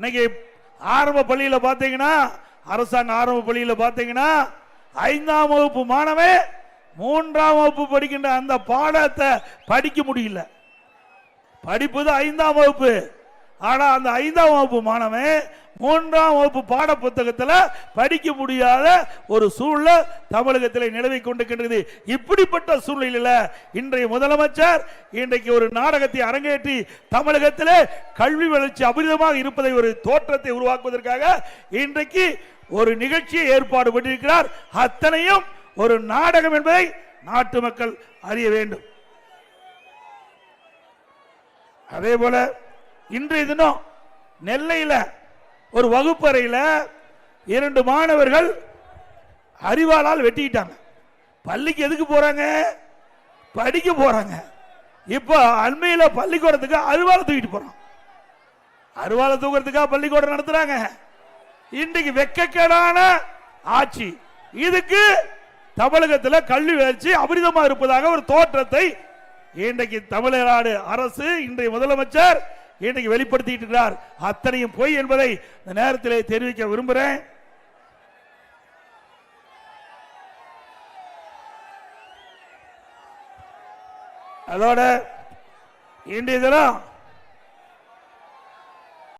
இன்னைக்கு ஆரம்ப பள்ளியில் பார்த்தீங்கன்னா அரசாங்க ஆரம்ப பள்ளியில் பார்த்தீங்கன்னா ஐந்தாம் வகுப்பு மாணவன் மூன்றாம் வகுப்பு படிக்கின்ற அந்த பாடத்தை படிக்க முடியல. படிப்பு தான் ஐந்தாம் வகுப்பு. ஆனால் அந்த ஐந்தாம் வகுப்பு மாணவன் மூன்றாம் வகுப்பு பாட புத்தகத்தில் படிக்க முடியாத ஒரு சூழ்நிலை தமிழகத்தில் நிலவி கொண்டிருக்கின்றது. இப்படிப்பட்ட சூழ்நிலையில் இன்றைய முதலமைச்சர் இன்றைக்கு ஒரு நாடகத்தை அரங்கேற்றி தமிழகத்திலே கல்வி வளர்ச்சி அபரிதமாக இருப்பதை ஒரு தோற்றத்தை உருவாக்குவதற்காக இன்றைக்கு ஒரு நிகழ்ச்சியை ஏற்பாடு பண்ணியிருக்கிறார். அத்தனையும் ஒரு நாடகம் என்பதை நாட்டு மக்கள் அறிய வேண்டும். அதே போல இன்றைய தினம் நெல்லையில் ஒரு வகுப்பறையில் இரண்டு மாணவர்கள் அறிவாளால் வெட்டிக்கிட்டாங்க. பள்ளிக்கு எதுக்கு போறாங்க? படிக்க போறாங்க. இப்போ அண்மையில் பள்ளிக்கூடத்துக்கு அருவாளை தூக்கிட்டு போகிறோம் அருவாளை தூக்கிறதுக்காக பள்ளிக்கூடம் நடத்துறாங்க. இன்றைக்கு வெக்கக்கேடான ஆட்சி. இதுக்கு தமிழகத்தில் கல்வி வளர்ச்சி அபரிதமாக இருப்பதாக ஒரு தோற்றத்தை இன்றைக்கு தமிழ்நாடு அரசு இன்றைய முதலமைச்சர் இன்றைக்கு வெளிப்படுத்திட்டு இருக்கிறார். அத்தனையும் பொய் என்பதை இந்த நேரத்திலே தெரிவிக்க விரும்புகிறேன் அதோட இன்றைய தினம்